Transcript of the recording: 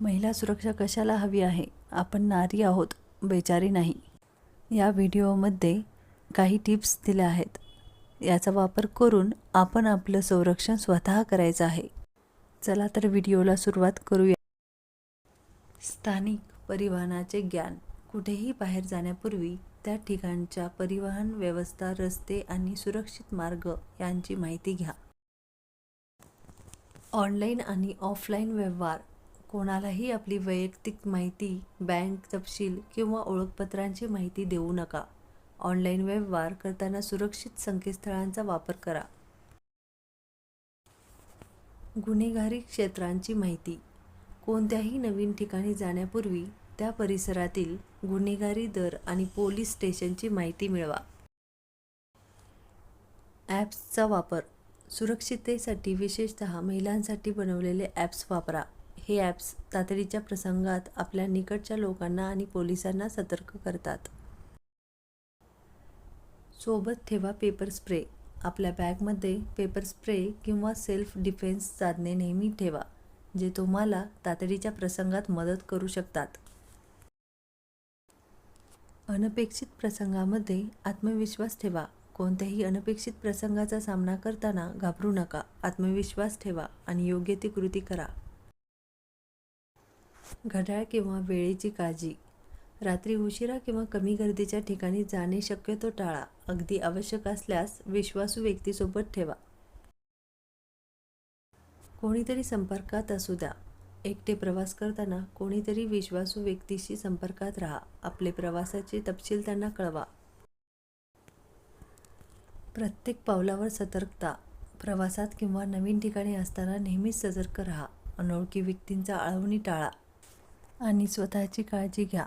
महिला सुरक्षा कशाला हवी आहे? आपण नारी आहोत बेचारी नाही. या व्हिडिओमध्ये काही टिप्स दिल्या आहेत. याचा वापर करून आपण आपलं संरक्षण स्वतः करायचं आहे. चला तर व्हिडिओला सुरुवात करूया. स्थानिक परिवहनाचे ज्ञान. कुठेही बाहेर जाण्यापूर्वी त्या ठिकाणच्या परिवहन व्यवस्था रस्ते आणि सुरक्षित मार्ग यांची माहिती घ्या. ऑनलाईन आणि ऑफलाईन व्यवहार. कोणालाही आपली वैयक्तिक माहिती बँक तपशील किंवा ओळखपत्रांची माहिती देऊ नका. ऑनलाईन व्यवहार करताना सुरक्षित संकेतस्थळांचा वापर करा. गुन्हेगारी क्षेत्रांची माहिती. कोणत्याही नवीन ठिकाणी जाण्यापूर्वी त्या परिसरातील गुन्हेगारी दर आणि पोलीस स्टेशनची माहिती मिळवा. ॲप्सचा वापर. सुरक्षिततेसाठी विशेषत महिलांसाठी बनवलेले ॲप्स वापरा. हे ॲप्स तातडीच्या प्रसंगात आपल्या निकटच्या लोकांना आणि पोलिसांना सतर्क करतात. सोबत ठेवा पेपर स्प्रे आपल्या बॅगमध्ये पेपर स्प्रे किंवा सेल्फ डिफेन्स साधने नेहमी ठेवा जे तुम्हाला तातडीच्या प्रसंगात मदत करू शकतात. अनपेक्षित प्रसंगामध्ये आत्मविश्वास ठेवा. कोणत्याही अनपेक्षित प्रसंगाचा सामना करताना घाबरू नका. आत्मविश्वास ठेवा आणि योग्य ती कृती करा. घड्याळ किंवा वेळेची काळजी. रात्री उशिरा किंवा कमी गर्दीच्या ठिकाणी जाणे शक्यतो टाळा. अगदी आवश्यक असल्यास विश्वासू व्यक्तीसोबत ठेवा. कोणीतरी संपर्कात असू द्या. एकटे प्रवास करताना कोणीतरी विश्वासू व्यक्तीशी संपर्कात राहा. आपले प्रवासाचे तपशील त्यांना कळवा. प्रत्येक पावलावर सतर्कता. प्रवासात किंवा नवीन ठिकाणी असताना नेहमीच सतर्क राहा. अनोळखी व्यक्तींचा आळवणी टाळा. आणि स्वतःची काळजी घ्या.